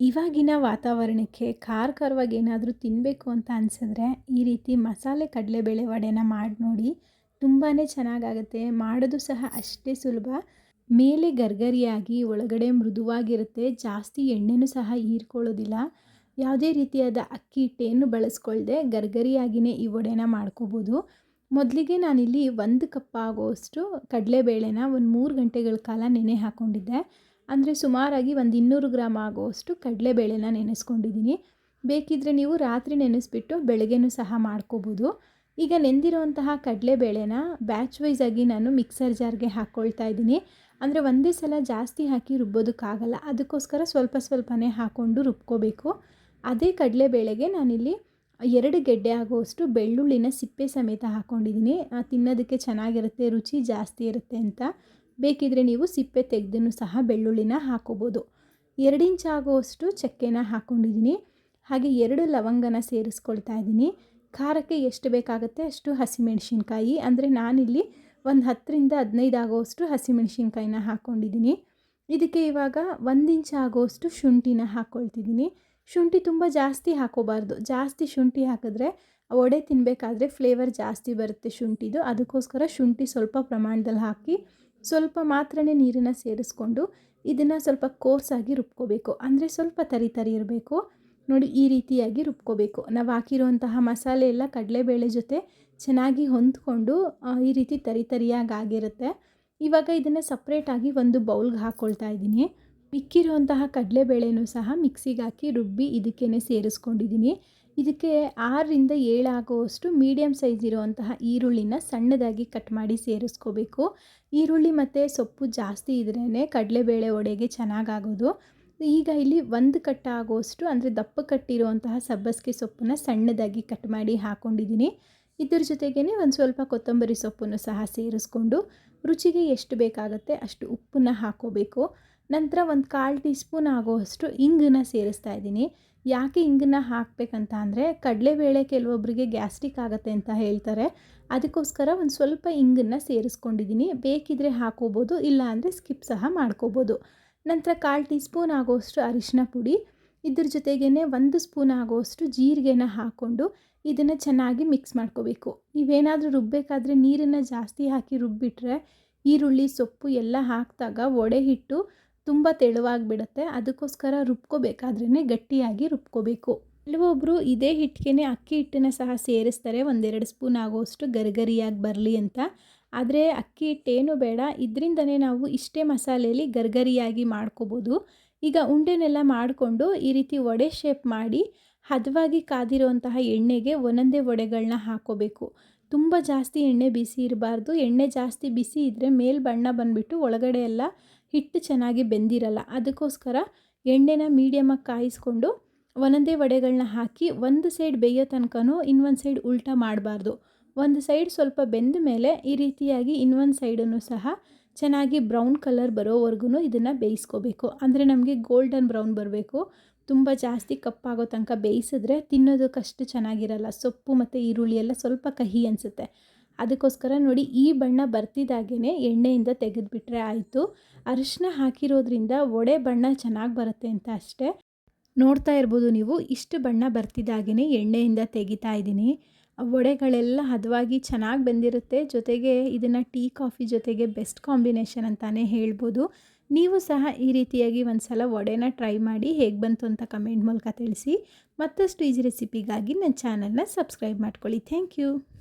ಇವಾಗಿನ ವಾತಾವರಣಕ್ಕೆ ಖಾರ ಖಾರವಾಗಿ ಏನಾದರೂ ತಿನ್ನಬೇಕು ಅಂತ ಅನಿಸಿದ್ರೆ ಈ ರೀತಿ ಮಸಾಲೆ ಕಡಲೆಬೇಳೆ ವಡೆನ ಮಾಡಿ ನೋಡಿ ತುಂಬಾ ಚೆನ್ನಾಗಾಗುತ್ತೆ. ಮಾಡೋದು ಸಹ ಅಷ್ಟೇ ಸುಲಭ. ಮೇಲೆ ಗರ್ಗರಿಯಾಗಿ, ಒಳಗಡೆ ಮೃದುವಾಗಿರುತ್ತೆ. ಜಾಸ್ತಿ ಎಣ್ಣೆನೂ ಸಹ ಹೀರ್ಕೊಳ್ಳೋದಿಲ್ಲ. ಯಾವುದೇ ರೀತಿಯಾದ ಅಕ್ಕಿ, ಹಿಟ್ಟೇನು ಬಳಸ್ಕೊಳ್ದೆ ಗರ್ಗರಿಯಾಗಿಯೇ ಈ ವಡೆನ ಮಾಡ್ಕೋಬೋದು. ಮೊದಲಿಗೆ ನಾನಿಲ್ಲಿ ಒಂದು ಕಪ್ ಆಗುವಷ್ಟು ಕಡಲೆಬೇಳೆನ ಒಂದು ಮೂರು ಗಂಟೆಗಳ ಕಾಲ ನೆನೆ ಹಾಕ್ಕೊಂಡಿದ್ದೆ ಅಂದರೆ ಸುಮಾರಾಗಿ ಒಂದು ಇನ್ನೂರು ಗ್ರಾಮ್ ಆಗೋಷ್ಟು ಕಡಲೆಬೇಳೆನ ನೆನೆಸ್ಕೊಂಡಿದ್ದೀನಿ. ಬೇಕಿದ್ದರೆ ನೀವು ರಾತ್ರಿ ನೆನೆಸ್ಬಿಟ್ಟು ಬೆಳಗ್ಗೆನೂ ಸಹ ಮಾಡ್ಕೋಬೋದು. ಈಗ ನೆಂದಿರುವಂತಹ ಕಡಲೆಬೇಳೆನ ಬ್ಯಾಚ್ ವೈಸ್ ಆಗಿ ನಾನು ಮಿಕ್ಸರ್ ಜಾರ್ಗೆ ಹಾಕ್ಕೊಳ್ತಾ ಇದ್ದೀನಿ. ಅಂದರೆ ಒಂದೇ ಸಲ ಜಾಸ್ತಿ ಹಾಕಿ ರುಬ್ಬೋದಕ್ಕಾಗಲ್ಲ. ಅದಕ್ಕೋಸ್ಕರ ಸ್ವಲ್ಪ ಸ್ವಲ್ಪನೇ ಹಾಕ್ಕೊಂಡು ರುಬ್ಕೋಬೇಕು. ಅದೇ ಕಡಲೆಬೇಳೆಗೆ ನಾನಿಲ್ಲಿ ಎರಡು ಗೆಡ್ಡೆ ಆಗುವಷ್ಟು ಬೆಳ್ಳುಳ್ಳಿನ ಸಿಪ್ಪೆ ಸಮೇತ ಹಾಕ್ಕೊಂಡಿದ್ದೀನಿ ತಿನ್ನೋದಕ್ಕೆ ಚೆನ್ನಾಗಿರುತ್ತೆ, ರುಚಿ ಜಾಸ್ತಿ ಇರುತ್ತೆ ಅಂತ. ಬೇಕಿದ್ರೆ ನೀವು ಸಿಪ್ಪೆ ತೆಗೆದೂ ಸಹ ಬೆಳ್ಳುಳ್ಳಿನ ಹಾಕೋಬೋದು. ಎರಡು ಇಂಚ್ ಆಗುವಷ್ಟು ಚಕ್ಕೆನ ಹಾಕ್ಕೊಂಡಿದ್ದೀನಿ ಹಾಗೆ ಎರಡು ಲವಂಗನ ಸೇರಿಸ್ಕೊಳ್ತಾ ಇದ್ದೀನಿ. ಖಾರಕ್ಕೆ ಎಷ್ಟು ಬೇಕಾಗುತ್ತೆ ಅಷ್ಟು ಹಸಿಮೆಣಸಿನ್ಕಾಯಿ. ಅಂದರೆ ನಾನಿಲ್ಲಿ ಒಂದು ಹತ್ತರಿಂದ ಹದಿನೈದು ಆಗುವಷ್ಟು ಹಸಿಮೆಣಸಿನ್ಕಾಯಿನ ಹಾಕ್ಕೊಂಡಿದ್ದೀನಿ ಇದಕ್ಕೆ ಇವಾಗ ಒಂದು ಇಂಚ್ ಆಗೋಷ್ಟು ಶುಂಠಿನ ಹಾಕ್ಕೊಳ್ತಿದ್ದೀನಿ ಶುಂಠಿ ತುಂಬ ಜಾಸ್ತಿ ಹಾಕೋಬಾರ್ದು. ಜಾಸ್ತಿ ಶುಂಠಿ ಹಾಕಿದ್ರೆ ವಡೆ ತಿನ್ನಬೇಕಾದ್ರೆ ಫ್ಲೇವರ್ ಜಾಸ್ತಿ ಬರುತ್ತೆ ಶುಂಠಿದು. ಅದಕ್ಕೋಸ್ಕರ ಶುಂಠಿ ಸ್ವಲ್ಪ ಪ್ರಮಾಣದಲ್ಲಿ ಹಾಕಿ ಸ್ವಲ್ಪ ಮಾತ್ರನೇ ನೀರನ್ನು ಸೇರಿಸ್ಕೊಂಡು ಇದನ್ನು ಸ್ವಲ್ಪ ಕೋರ್ಸಾಗಿ ರುಬ್ಕೋಬೇಕು. ಅಂದರೆ ಸ್ವಲ್ಪ ತರಿ ತರಿ ಇರಬೇಕು. ನೋಡಿ, ಈ ರೀತಿಯಾಗಿ ರುಬ್ಕೋಬೇಕು. ನಾವು ಹಾಕಿರುವಂತಹ ಮಸಾಲೆ ಎಲ್ಲ ಕಡಲೆಬೇಳೆ ಜೊತೆ ಚೆನ್ನಾಗಿ ಹೊಂದ್ಕೊಂಡು ಈ ರೀತಿ ತರಿ ತರಿಯಾಗಿ ಆಗಿರುತ್ತೆ. ಇವಾಗ ಇದನ್ನು ಸಪ್ರೇಟಾಗಿ ಒಂದು ಬೌಲ್ಗೆ ಹಾಕ್ಕೊಳ್ತಾ ಇದ್ದೀನಿ. ಮಿಕ್ಕಿರುವಂತಹ ಕಡಲೆಬೇಳೆನೂ ಸಹ ಮಿಕ್ಸಿಗೆ ಹಾಕಿ ರುಬ್ಬಿ ಇದಕ್ಕೇ ಸೇರಿಸ್ಕೊಂಡಿದ್ದೀನಿ. ಇದಕ್ಕೆ ಆರರಿಂದ ಏಳಾಗುವಷ್ಟು ಮೀಡಿಯಮ್ ಸೈಜ್ ಇರುವಂತಹ ಈರುಳ್ಳಿನ ಸಣ್ಣದಾಗಿ ಕಟ್ ಮಾಡಿ ಸೇರಿಸ್ಕೋಬೇಕು. ಈರುಳ್ಳಿ ಮತ್ತು ಸೊಪ್ಪು ಜಾಸ್ತಿ ಇದ್ರೇ ಕಡಲೆಬೇಳೆ ಒಡೆಗೆ ಚೆನ್ನಾಗಾಗೋದು. ಈಗ ಇಲ್ಲಿ ಒಂದು ಕಟ್ಟ ಆಗುವಷ್ಟು ಅಂದರೆ ದಪ್ಪ ಕಟ್ಟಿರುವಂತಹ ಸಬ್ಬಸಿಗೆ ಸೊಪ್ಪನ್ನ ಸಣ್ಣದಾಗಿ ಕಟ್ ಮಾಡಿ ಹಾಕ್ಕೊಂಡಿದ್ದೀನಿ ಇದ್ರ ಜೊತೆಗೇ ಒಂದು ಸ್ವಲ್ಪ ಕೊತ್ತಂಬರಿ ಸೊಪ್ಪನ್ನು ಸಹ ಸೇರಿಸ್ಕೊಂಡು ರುಚಿಗೆ ಎಷ್ಟು ಬೇಕಾಗುತ್ತೆ ಅಷ್ಟು ಉಪ್ಪನ್ನ ಹಾಕೋಬೇಕು. ನಂತರ ಒಂದು ಕಾಲು ಟೀ ಸ್ಪೂನ್ ಆಗೋವಷ್ಟು ಇಂಗನ್ನ ಸೇರಿಸ್ತಾ ಇದ್ದೀನಿ. ಯಾಕೆ ಇಂಗನ್ನ ಹಾಕಬೇಕಂತ ಅಂದರೆ ಕಡಲೆಬೇಳೆ ಕೆಲವೊಬ್ಬರಿಗೆ ಗ್ಯಾಸ್ಟ್ರಿಕ್ ಆಗುತ್ತೆ ಅಂತ ಹೇಳ್ತಾರೆ. ಅದಕ್ಕೋಸ್ಕರ ಒಂದು ಸ್ವಲ್ಪ ಇಂಗನ್ನು ಸೇರಿಸ್ಕೊಂಡಿದ್ದೀನಿ. ಬೇಕಿದ್ರೆ ಹಾಕೋಬೋದು ಇಲ್ಲ ಅಂದರೆ ಸ್ಕಿಪ್ ಸಹ ಮಾಡ್ಕೋಬೋದು. ನಂತರ ಕಾಲು ಟೀ ಸ್ಪೂನ್ ಆಗೋಷ್ಟು ಅರಿಶಿನ ಪುಡಿ ಇದ್ರ ಜೊತೆಗೇ ಒಂದು ಸ್ಪೂನ್ ಆಗೋಷ್ಟು ಜೀರಿಗೆನ ಹಾಕ್ಕೊಂಡು ಇದನ್ನು ಚೆನ್ನಾಗಿ ಮಿಕ್ಸ್ ಮಾಡ್ಕೋಬೇಕು. ನೀವೇನಾದರೂ ರುಬ್ಬಬೇಕಾದ್ರೆ ನೀರನ್ನು ಜಾಸ್ತಿ ಹಾಕಿ ರುಬ್ಬಿಟ್ರೆ ಈರುಳ್ಳಿ, ಸೊಪ್ಪು ಎಲ್ಲ ಹಾಕಿದಾಗ ಒಡೆ ಹಿಟ್ಟು ತುಂಬ ತೆಳುವಾಗಿಬಿಡುತ್ತೆ. ಅದಕ್ಕೋಸ್ಕರ ರುಬ್ಕೋಬೇಕಾದ್ರೇ ಗಟ್ಟಿಯಾಗಿ ರುಬ್ಕೋಬೇಕು. ಕೆಲವೊಬ್ಬರು ಇದೇ ಹಿಟ್ಟಿಗೆ ಅಕ್ಕಿ ಹಿಟ್ಟನ್ನು ಸಹ ಸೇರಿಸ್ತಾರೆ. ಒಂದೆರಡು ಸ್ಪೂನ್ ಆಗೋಷ್ಟು ಗರಿಗರಿಯಾಗಿ ಬರಲಿ ಅಂತ. ಆದರೆ ಅಕ್ಕಿ ಹಿಟ್ಟೇನು ಬೇಡ. ಇದರಿಂದನೇ ನಾವು ಇಷ್ಟೇ ಮಸಾಲೆಯಲ್ಲಿ ಗರ್ಗರಿಯಾಗಿ ಮಾಡ್ಕೋಬೋದು. ಈಗ ಉಂಡೆನೆಲ್ಲ ಮಾಡಿಕೊಂಡು ಈ ರೀತಿ ವಡೆ ಶೇಪ್ ಮಾಡಿ ಹದವಾಗಿ ಕಾದಿರುವಂತಹ ಎಣ್ಣೆಗೆ ಒಂದೊಂದೇ ವಡೆಗಳನ್ನ ಹಾಕೋಬೇಕು. ತುಂಬ ಜಾಸ್ತಿ ಎಣ್ಣೆ ಬಿಸಿ ಇರಬಾರ್ದು. ಎಣ್ಣೆ ಜಾಸ್ತಿ ಬಿಸಿ ಇದ್ದರೆ ಮೇಲ್ ಬಣ್ಣ ಬಂದುಬಿಟ್ಟು ಒಳಗಡೆ ಎಲ್ಲ ಹಿಟ್ಟು ಚೆನ್ನಾಗಿ ಬೆಂದಿರಲ್ಲ. ಅದಕ್ಕೋಸ್ಕರ ಎಣ್ಣೆನ ಮೀಡಿಯಮಾಗಿ ಕಾಯಿಸ್ಕೊಂಡು ಒಂದೊಂದೇ ವಡೆಗಳನ್ನ ಹಾಕಿ ಒಂದು ಸೈಡ್ ಬೇಯೋ ತನಕನೂ ಇನ್ನೊಂದು ಸೈಡ್ ಉಲ್ಟಾ ಮಾಡಬಾರ್ದು. ಒಂದು ಸೈಡ್ ಸ್ವಲ್ಪ ಬೆಂದ ಮೇಲೆ ಈ ರೀತಿಯಾಗಿ ಇನ್ನೊಂದು ಸೈಡನ್ನು ಸಹ ಚೆನ್ನಾಗಿ ಬ್ರೌನ್ ಕಲರ್ ಬರೋವರೆಗೂ ಇದನ್ನು ಬೇಯಿಸ್ಕೋಬೇಕು. ಅಂದರೆ ನಮಗೆ ಗೋಲ್ಡನ್ ಬ್ರೌನ್ ಬರಬೇಕು. ತುಂಬ ಜಾಸ್ತಿ ಕಪ್ಪಾಗೋ ತನಕ ಬೇಯಿಸಿದ್ರೆ ತಿನ್ನೋದಕ್ಕಷ್ಟು ಚೆನ್ನಾಗಿರಲ್ಲ. ಸೊಪ್ಪು ಮತ್ತು ಈರುಳ್ಳಿ ಎಲ್ಲ ಸ್ವಲ್ಪ ಕಹಿ ಅನಿಸುತ್ತೆ. ಅದಕ್ಕೋಸ್ಕರ ನೋಡಿ, ಈ ಬಣ್ಣ ಬರ್ತಿದ್ದಾಗೇ ಎಣ್ಣೆಯಿಂದ ತೆಗೆದುಬಿಟ್ರೆ ಆಯಿತು. ಅರಿಶಿನ ಹಾಕಿರೋದ್ರಿಂದ ಒಡೆ ಬಣ್ಣ ಚೆನ್ನಾಗಿ ಬರುತ್ತೆ ಅಂತ ಅಷ್ಟೇ. ನೋಡ್ತಾ ಇರ್ಬೋದು ನೀವು, ಇಷ್ಟು ಬಣ್ಣ ಬರ್ತಿದ್ದಾಗೇ ಎಣ್ಣೆಯಿಂದ ತೆಗಿತಾ ಇದ್ದೀನಿ. ವಡೆಗಳೆಲ್ಲ ಹದವಾಗಿ ಚೆನ್ನಾಗಿ ಬಂದಿರುತ್ತೆ. ಜೊತೆಗೆ ಇದನ್ನು ಟೀ, ಕಾಫಿ ಜೊತೆಗೆ ಬೆಸ್ಟ್ ಕಾಂಬಿನೇಷನ್ ಅಂತಲೇ ಹೇಳ್ಬೋದು. ನೀವು ಸಹ ಈ ರೀತಿಯಾಗಿ ಒಂದು ಸಲ ವಡೆನ ಟ್ರೈ ಮಾಡಿ ಹೇಗೆ ಬಂತು ಅಂತ ಕಮೆಂಟ್ ಮೂಲಕ ತಿಳಿಸಿ. ಮತ್ತಷ್ಟು ಈಜಿ ರೆಸಿಪಿಗಾಗಿ ನನ್ನ ಚಾನಲ್ನ ಸಬ್ಸ್ಕ್ರೈಬ್ ಮಾಡ್ಕೊಳ್ಳಿ. Thank you.